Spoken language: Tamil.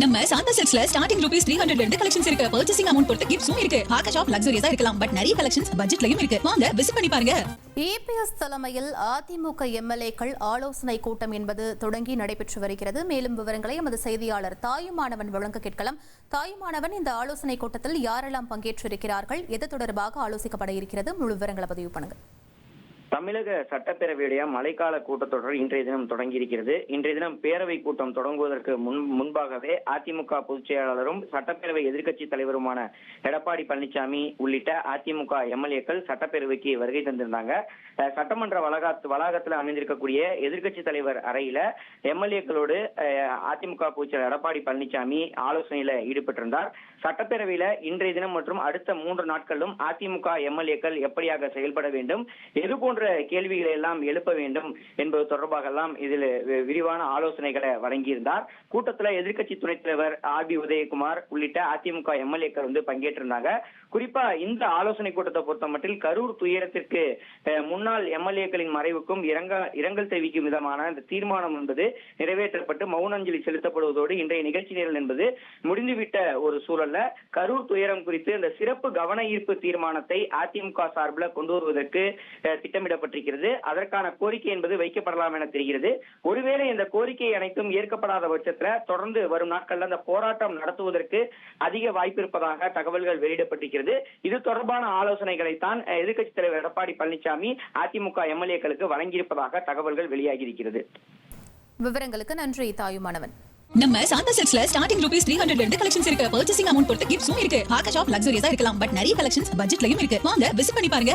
நம்ம சாந்தா செட்ஸ்ல ஸ்டார்டிங் ருபீஸ் த்ரீ ஹண்ட்ரட்ல இருந்து கலெக்ஷன்ஸ் இருக்கு. பர்ச்சேசிங் அமௌண்ட் பொறுத்து கிஃப்ட்ஸும் இருக்கு. பார்க்க ஷாப் லக்ஸரியஸா இருக்கலாம். பட் நிறைய கலெக்ஷன்ஸ் பட்ஜெட்லயும் இருக்கு. வாங்க விசிட் பண்ணி பாருங்க. இபிஎஸ் தலைமையில் அதிமுக எம்எல்ஏக்கள் ஆலோசனை கூட்டம் என்பது தொடங்கி நடைபெற்று வருகிறது. மேலும் விவரங்களை எமது செய்தியாளர் தாயுமானவன் வழங்க கேட்கலாம். தாயுமானவன் இந்த ஆலோசனை கூட்டத்தில் யாரெல்லாம் பங்கேற்றிருக்கிறார்கள்? எது தொடர்பாக ஆலோசிக்கப்பட இருக்கிறது? முழு விவரங்களை பதிவு பண்ணுங்கள் தமிழக சட்டப்பேரவையுடைய மழைக்கால கூட்டத்தொடர் இன்றைய தினம் தொடங்கி இருக்கிறது இன்றைய தினம் பேரவை கூட்டம் தொடங்குவதற்கு முன் முன்பாகவே அதிமுக பொதுச் செயலாளரும் சட்டப்பேரவை எதிர்க்கட்சி தலைவருமான எடப்பாடி பழனிசாமி உள்ளிட்ட அதிமுக எம்எல்ஏக்கள் சட்டப்பேரவைக்கு வருகை தந்திருந்தாங்க. சட்டமன்ற வளாகத்து வளாகத்தில் அமைந்திருக்கக்கூடிய எதிர்க்கட்சி தலைவர் அறையில எம்எல்ஏக்களோடு அதிமுக பொதுச் செயலர் எடப்பாடி பழனிசாமி ஆலோசனையில ஈடுபட்டிருந்தார். சட்டப்பேரவையில இன்றைய தினம் மற்றும் அடுத்த மூன்று நாட்களிலும் அதிமுக எம்எல்ஏக்கள் எப்படியாக செயல்பட வேண்டும் எது போன்ற கேள்விகளை எல்லாம் எழுப்ப வேண்டும் என்பது தொடர்பாக எல்லாம் இதில் விரிவான ஆலோசனைகளை வழங்கியிருந்தார். கூட்டத்தில் எதிர்க்கட்சி துணைத் தலைவர் ஆர் பி உதயகுமார் உள்ளிட்ட அதிமுக எம்எல்ஏக்கள் வந்து பங்கேற்றிருந்தாங்க. குறிப்பா இந்த ஆலோசனை கூட்டத்தை பொறுத்த மட்டில் கரூர் துயரத்திற்கு முன்னாள் எம்எல்ஏக்களின் மறைவுக்கும் இரங்க இரங்கல் தெரிவிக்கும் விதமான இந்த தீர்மானம் என்பது நிறைவேற்றப்பட்டு மௌனஞ்சலி செலுத்தப்படுவதோடு இன்றைய நிகழ்ச்சி நிரல் என்பது முடிந்துவிட்ட ஒரு சூழல்ல கரூர் துயரம் குறித்து இந்த சிறப்பு கவன ஈர்ப்பு தீர்மானத்தை அதிமுக சார்பில் கொண்டு வருவதற்கு திட்டமிட்டு திட்டமிடப்பட்டிருக்கிறது அதற்கான கோரிக்கை என்பது வைக்கப்படலாம் என தெரிகிறது. ஒருவேளை இந்த கோரிக்கை அனைத்தும் ஏற்கப்படாத பட்சத்துல தொடர்ந்து வரும் நாட்கள்ல அந்த போராட்டம் நடத்துவதற்கு அதிக வாய்ப்பு இருப்பதாக தகவல்கள் வெளியிடப்பட்டிருக்கிறது. இது தொடர்பான ஆலோசனைகளைத்தான் அஹ், எதிர்க்கட்சித் தலைவர் எடப்பாடி பழனிசாமி அதிமுக எம்எல்ஏக்களுக்கு வழங்கியிருப்பதாக தகவல்கள் வெளியாகி இருக்கிறது விவரங்களுக்கு நன்றி தாயுமானவன் நம்ம சாந்தா சில்க்ஸ்ல ஸ்டார்டிங் ரூபீஸ் த்ரீ ஹண்ட்ரட்ல இருந்து கலெக்ஷன்ஸ் இருக்கு. பர்ச்சேசிங் அமௌண்ட் பொறுத்து கிஃப்ட்ஸும் இருக்கு. பார்க்க ஷாப் லக்ஸரியா இருக்கலாம். பட் நிறைய கலெக்ஷன்ஸ் பட்ஜெட்லயும் இருக்கு. வாங்க விசிட் பண்ணி பாருங்க.